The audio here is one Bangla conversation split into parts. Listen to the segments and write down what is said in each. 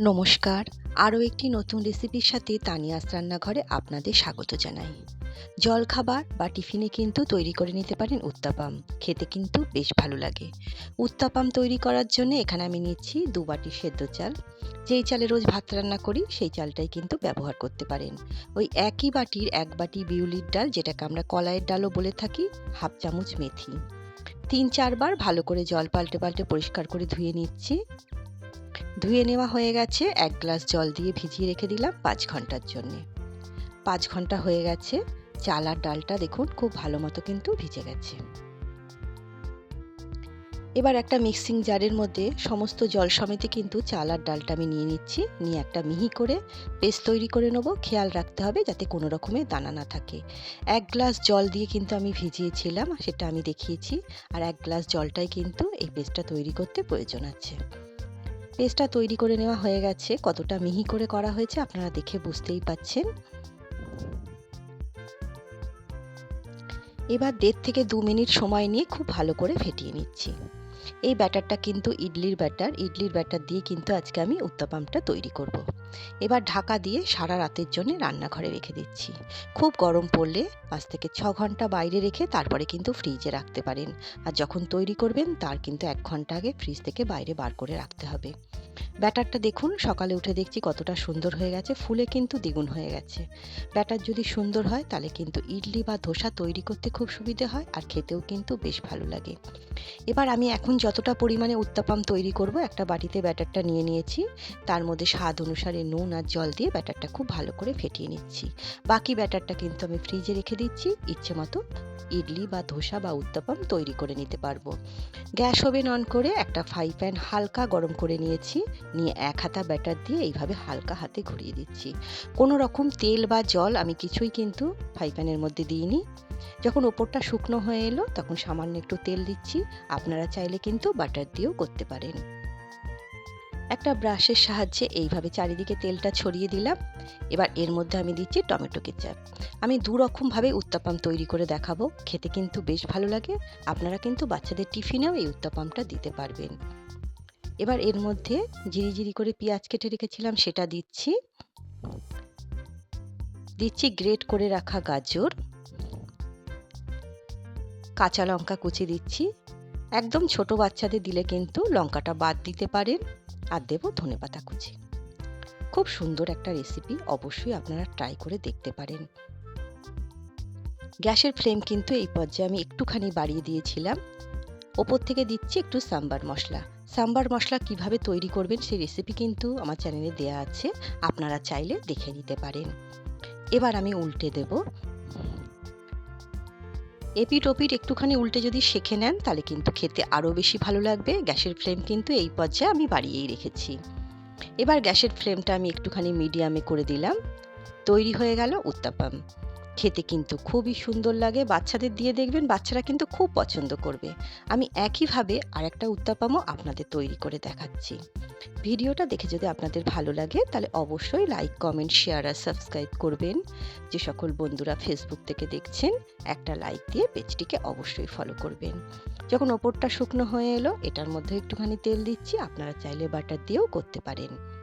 নমস্কার। আরও একটি নতুন রেসিপির সাথে তানিয়াস রান্নাঘরে আপনাদের স্বাগত জানাই। জলখাবার বা টিফিনে কিন্তু তৈরি করে নিতে পারেন উত্তাপাম। খেতে কিন্তু বেশ ভালো লাগে। উত্তাপাম তৈরি করার জন্য এখানে আমি নিচ্ছি দু বাটি সেদ্ধ চাল। যেই চালে রোজ ভাত রান্না করি, সেই চালটাই কিন্তু ব্যবহার করতে পারেন। ওই একই বাটির এক বাটি বিউলির ডাল, যেটাকে আমরা কলাইয়ের ডালও বলে থাকি, হাফ চামচ মেথি। তিন চারবার ভালো করে জল পাল্টে পাল্টে পরিষ্কার করে ধুয়ে নিচ্ছি। ধুয়ে নেওয়া হয়ে গেছে, এক গ্লাস জল দিয়ে ভিজিয়ে রেখে দিলাম পাঁচ ঘণ্টার জন্যে। পাঁচ ঘণ্টা হয়ে গেছে চাল আর ডালটা দেখুন খুব ভালো মতো কিন্তু ভিজে গেছে। এবার একটা মিক্সিং জারের মধ্যে সমস্ত জল সমেতে কিন্তু চাল আর ডালটা আমি নিয়ে নিচ্ছি, নিয়ে একটা মিহি করে পেস্ট তৈরি করে নেব। খেয়াল রাখতে হবে যাতে কোনো রকমের দানা না থাকে। এক গ্লাস জল দিয়ে কিন্তু আমি ভিজিয়েছিলাম, সেটা আমি দেখিয়েছি। আর এক গ্লাস জলটাই কিন্তু এই পেস্টটা তৈরি করতে প্রয়োজন আছে। পেস্টটা তৈরি করে নেওয়া হয়ে গেছে। কতটা মিহি করে করা হয়েছে আপনারা দেখে বুঝতেই পাচ্ছেন। এবার দেড় থেকে দু মিনিট সময় নিয়ে খুব ভালো করে ফেটিয়ে নিচ্ছি। এই ব্যাটারটা কিন্তু ইডলির ব্যাটার। ইডলির ব্যাটার দিয়ে কিন্তু আজকে আমি উত্তাপামটা তৈরি করব। এবার ঢাকা দিয়ে সারা রাতের জন্য রান্নাঘরে রেখে দিচ্ছি। খুব গরম পড়লে পাঁচ থেকে ছ ঘণ্টা বাইরে রেখে তারপরে কিন্তু ফ্রিজে রাখতে পারেন। আর যখন তৈরি করবেন, তার কিন্তু এক ঘণ্টা আগে ফ্রিজ থেকে বাইরে বার করে রাখতে হবে। ব্যাটারটা দেখুন, সকালে উঠে দেখছি কতটা সুন্দর হয়ে গেছে, ফুলে কিন্তু দ্বিগুণ হয়ে গেছে। ব্যাটার যদি সুন্দর হয়, তাহলে কিন্তু ইডলি বা ধোসা তৈরি করতে খুব সুবিধে হয় আর খেতেও কিন্তু বেশ ভালো লাগে। এবার আমি এখন যতটা পরিমাণে উত্তাপাম তৈরি করব, একটা বাটিতে ব্যাটারটা নিয়ে নিয়েছি। তার মধ্যে স্বাদ অনুসারে নুন আর জল দিয়ে ব্যাটারটা খুব ভালো করে ফেটিয়ে নিচ্ছি। বাকি ব্যাটারটা কিন্তু আমি ফ্রিজে রেখে দিচ্ছি, ইচ্ছে মতো ইডলি বা ধোসা বা উত্তাপাম তৈরি করে নিতে পারব। গ্যাস ওভেন অন করে একটা ফ্রাই প্যান হালকা গরম করে নিয়েছি। নিয়ে এক হাতা ব্যাটার দিয়ে এইভাবে হালকা হাতে ঘুরিয়ে দিচ্ছি। কোনো রকম তেল বা জল আমি কিছুই কিন্তু ফ্রাই প্যানের মধ্যে দিইনি। যখন ওপরটা শুকনো হয়ে এলো, তখন সামান্য একটু তেল দিচ্ছি। আপনারা চাইলে কিন্তু বাটার দিয়েও করতে পারেন। একটা ব্রাশের সাহায্যে এইভাবে চারিদিকে তেলটা ছড়িয়ে দিলাম। এবার এর মধ্যে আমি দিচ্ছি টমেটো কেচাপ। আমি দু রকমভাবে উত্তাপাম তৈরি করে দেখাবো। খেতে কিন্তু বেশ ভালো লাগে। আপনারা কিন্তু বাচ্চাদের টিফিনেও এই উত্তাপামটা দিতে পারবেন। এবার এর মধ্যে জিরি জিরি করে পেঁয়াজ কেটে রেখেছিলাম, সেটা দিচ্ছি। দিচ্ছি গ্রেট করে রাখা গাজর। কাঁচা লঙ্কা কুচি দিচ্ছি। একদম ছোট বাচ্চাদের দিলে কিন্তু লঙ্কাটা বাদ দিতে পারেন। আর দেব ধনে পাতা কুচি। খুব সুন্দর একটা রেসিপি অবশ্যই আপনারা ট্রাই করে দেখতে পারেন। গ্যাসের ফ্লেম কিন্তু এই পর্যায়ে আমি একটুখানি বাড়িয়ে দিয়েছিলাম। ওপর থেকে দিচ্ছি একটু সাম্বার মশলা। সাম্বার মশলা কীভাবে তৈরি করবেন সেই রেসিপি কিন্তু আমার চ্যানেলে দেয়া আছে। আপনারা চাইলে দেখে নিতে পারেন। এবার আমি উল্টে দেব। এপিট ওপিট একটুখানি উল্টে যদি শেখে নেন, তাহলে কিন্তু খেতে আরও বেশি ভালো লাগবে। গ্যাসের ফ্লেম কিন্তু এই পর্যায়ে আমি বাড়িয়েই রেখেছি। এবার গ্যাসের ফ্লেমটা আমি একটুখানি মিডিয়ামে করে দিলাম। তৈরি হয়ে গেল উত্তাপাম। খেতে কিন্তু খুবই সুন্দর লাগে। বাচ্চাদের দিয়ে দেখবেন বাচ্চারা কিন্তু খুব পছন্দ করবে। আমি একইভাবে আরেকটা উত্তাপামও আপনাদের তৈরি করে দেখাচ্ছি। ভিডিওটা দেখে যদি আপনাদের ভালো লাগে, তাহলে অবশ্যই লাইক, কমেন্ট, শেয়ার আর সাবস্ক্রাইব করবেন। যে সকল বন্ধুরা ফেসবুক থেকে দেখছেন, একটা লাইক দিয়ে পেজটিকে অবশ্যই ফলো করবেন। যখন ওপরটা শুকনো হয়ে এলো, এটার মধ্যে একটুখানি তেল দিচ্ছি। আপনারা চাইলে বাটার দিয়েও করতে পারেন।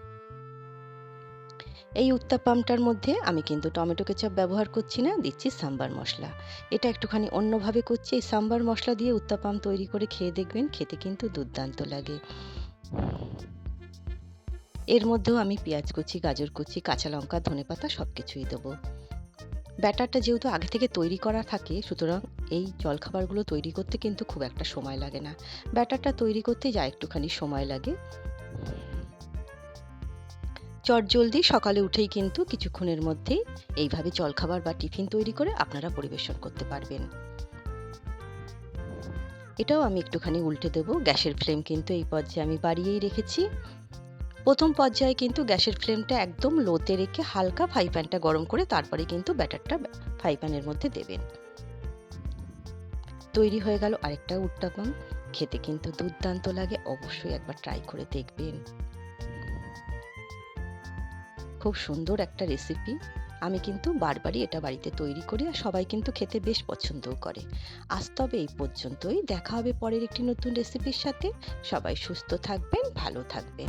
এই উত্তাপামটার মধ্যে আমি কিন্তু টমেটো কেচাপ ব্যবহার করছি না, দিচ্ছি সাম্বার মশলা। এটা একটুখানি অন্যভাবে করছি, এই সাম্বার মশলা দিয়ে উত্তাপাম তৈরি করে খেয়ে দেখবেন, খেতে কিন্তু দুর্দান্ত লাগে। এর মধ্যেও আমি পেঁয়াজ কুচি, গাজর কুচি, কাঁচা লঙ্কা, ধনে পাতা সব কিছুই দেবো। ব্যাটারটা যেহেতু আগে থেকে তৈরি করা থাকে, সুতরাং এই জলখাবারগুলো তৈরি করতে কিন্তু খুব একটা সময় লাগে না। ব্যাটারটা তৈরি করতে যা একটুখানি সময় লাগে। চটজলদি সকালে উঠেই কিন্তু কিছুক্ষণের মধ্যেই এইভাবে জলখাবার বা টিফিন তৈরি করে আপনারা পরিবেশন করতে পারবেন। এটাও আমি একটুখানি উল্টে দেবো, গ্যাসের ফ্লেম কিন্তু এই পর্যায়ে আমি বাড়িয়েই রেখেছি। প্রথম পর্যায়ে কিন্তু গ্যাসের ফ্লেমটা একদম লোতে রেখে হালকা ফ্রাই প্যানটা গরম করে তারপরে কিন্তু ব্যাটারটা ফ্রাই প্যানের মধ্যে দেবেন। তৈরি হয়ে গেল আরেকটা উত্তাপন খেতে কিন্তু দুর্দান্ত লাগে, অবশ্যই একবার ট্রাই করে দেখবেন। খুব সুন্দর একটা রেসিপি আমি কিন্তু বারবারই এটা বাড়িতে তৈরি করি আর সবাই কিন্তু খেতে বেশ পছন্দও করে। আজ তবে এই পর্যন্তই। দেখা হবে পরের একটি নতুন রেসিপির সাথে। সবাই সুস্থ থাকবেন, ভালো থাকবেন।